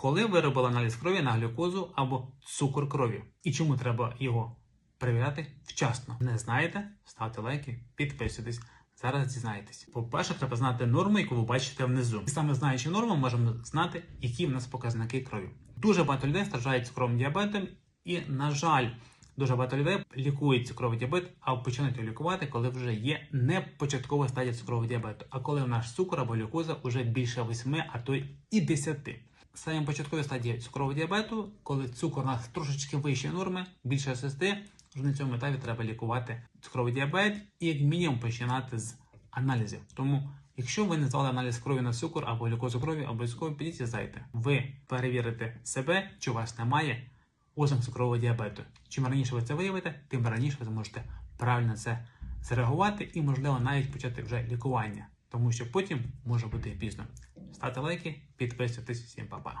Коли ви робили аналіз крові на глюкозу або цукор крові, і чому треба його перевіряти вчасно? Не знаєте? Ставте лайки, підписуйтесь. Зараз дізнаєтесь. По-перше, треба знати норму, яку ви бачите внизу. І саме знаючи норму, можемо знати, які в нас показники крові. Дуже багато людей страждають цукровим діабетом, і, на жаль, дуже багато людей лікують цукровий діабет, а починають лікувати, коли вже є не початкова стадія цукрового діабету, а коли наш цукор або глюкоза вже більше 8, а то і 10. Саме початкові стадії цукрового діабету, коли цукор у нас трошечки вище норми, більше 6, вже на цьому етапі треба лікувати цукровий діабет і як мінімум починати з аналізів. Тому, якщо ви не здали аналіз крові на цукор або глюкозу крові, обов'язково підіть і здайте. Ви перевірите себе, чи у вас немає ознак цукрового діабету. Чим раніше ви це виявите, тим раніше ви зможете правильно це зреагувати і, можливо, навіть почати вже лікування, тому що потім може бути пізно. Ставте лайки, підписуйтесь, всім па-па.